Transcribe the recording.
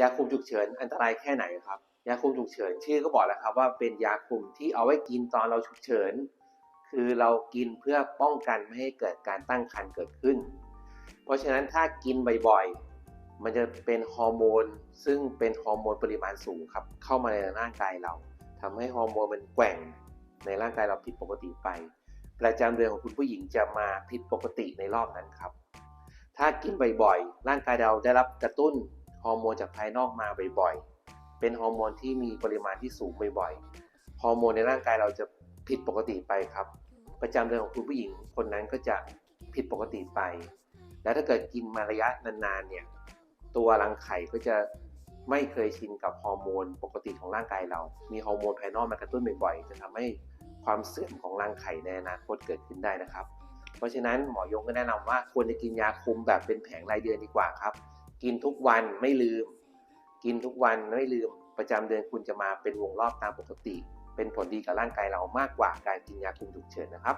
ยาคุมฉุกเฉินอันตรายแค่ไหนครับ ยาคุมฉุกเฉินชื่อก็บอกแล้วครับว่าเป็นยาคุมที่เอาไว้กินตอนเราฉุกเฉิน คือเรากินเพื่อป้องกันไม่ให้เกิดการตั้งครรภ์เกิดขึ้น เพราะฉะนั้นถ้ากินบ่อยๆ มันจะเป็นฮอร์โมน ซึ่งเป็นฮอร์โมนปริมาณสูงครับเข้ามาในร่างกายเราทำให้ฮอร์โมนมันแกว่งในร่างกายเราผิดปกติไป ประจำเดือนของคุณผู้หญิงจะมาผิดปกติในรอบนั้นครับ ถ้ากินบ่อยๆ ร่างกายเราได้รับกระตุ้น ฮอร์โมนจากภายนอกมาบ่อยๆ เป็นฮอร์โมนที่มีปริมาณที่สูงบ่อยๆ ฮอร์โมนในร่างกายเราจะผิดปกติไปครับ ประจำเดือนของคุณผู้หญิงคนนั้นก็จะผิดปกติไป แล้วถ้าเกิดกินมาระยะนานๆเนี่ย ตัวรังไข่ก็จะไม่เคยชินกับฮอร์โมนปกติของร่างกายเรา มีฮอร์โมนภายนอกมากระตุ้นบ่อยๆ จะทำให้ความเสื่อมของรังไข่ในอนาคตเกิดขึ้นได้นะครับ เพราะฉะนั้นหมอยงก็แนะนำว่าควรจะกินยาคุมแบบเป็นแผงรายเดือนดีกว่าครับ กินทุกวันไม่ลืม กินทุกวันไม่ลืม ประจำเดือนคุณจะมาเป็นวงรอบตามปกติ เป็นผลดีกับร่างกายเรามากกว่าการกินยาคุมฉุกเฉินนะครับ